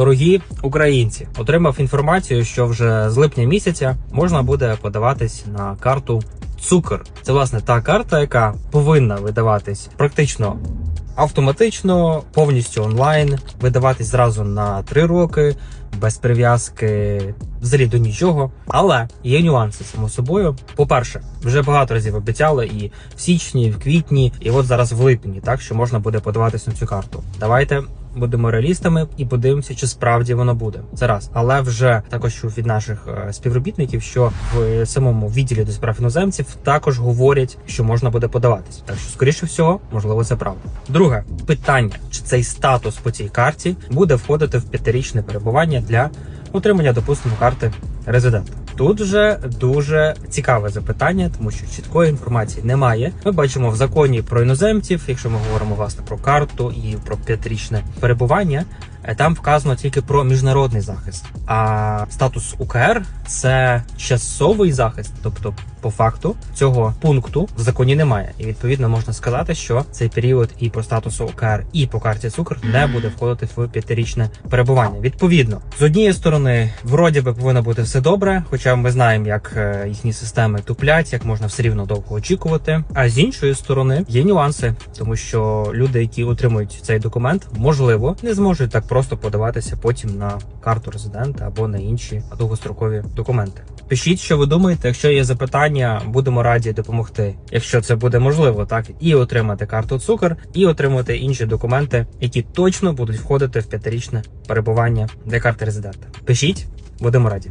Дорогі українці, отримав інформацію, що вже з липня місяця можна буде подаватись на карту Цукор. Це власне та карта, яка повинна видаватись практично автоматично, повністю онлайн, видаватись зразу на 3 роки, без прив'язки взагалі до нічого. Але є нюанси само собою. По-перше, вже багато разів обіцяли і в січні, і в квітні, і от зараз в липні, так що можна буде подаватись на цю карту. Давайте. Будемо реалістами і подивимося, чи справді воно буде. Це раз. Але вже також від наших е, співробітників, що в самому відділі до справ іноземців також говорять, що можна буде подаватись. Так що, скоріше всього, можливо, це правда. Друге питання: чи цей статус по цій карті буде входити в п'ятирічне перебування для отримання, допустимо, карти резидента? Тут вже дуже цікаве запитання, тому що чіткої інформації немає. Ми бачимо в законі про іноземців, якщо ми говоримо власне про карту і про п'ятирічне перебування. Е, Там вказано тільки про міжнародний захист. А статус УКР це часовий захист, тобто, по факту, цього пункту в законі немає. І відповідно можна сказати, що цей період і по статусу УКР, і по карті цукор не буде входити в п'ятирічне перебування. Відповідно, з однієї сторони, вроді би повинно бути все добре, хоча ми знаємо, як е, їхні системи туплять, як можна все рівно довго очікувати. А з іншої сторони є нюанси, тому що люди, які отримують цей документ, можливо, не зможуть так просто подаватися потім на карту резидента або на інші довгострокові документи. Пишіть, що ви думаєте. Якщо є запитання, будемо раді допомогти, якщо це буде можливо, так і отримати карту цукер, і отримати інші документи, які точно будуть входити в п'ятирічне перебування для карти резидента. Пишіть, будемо раді.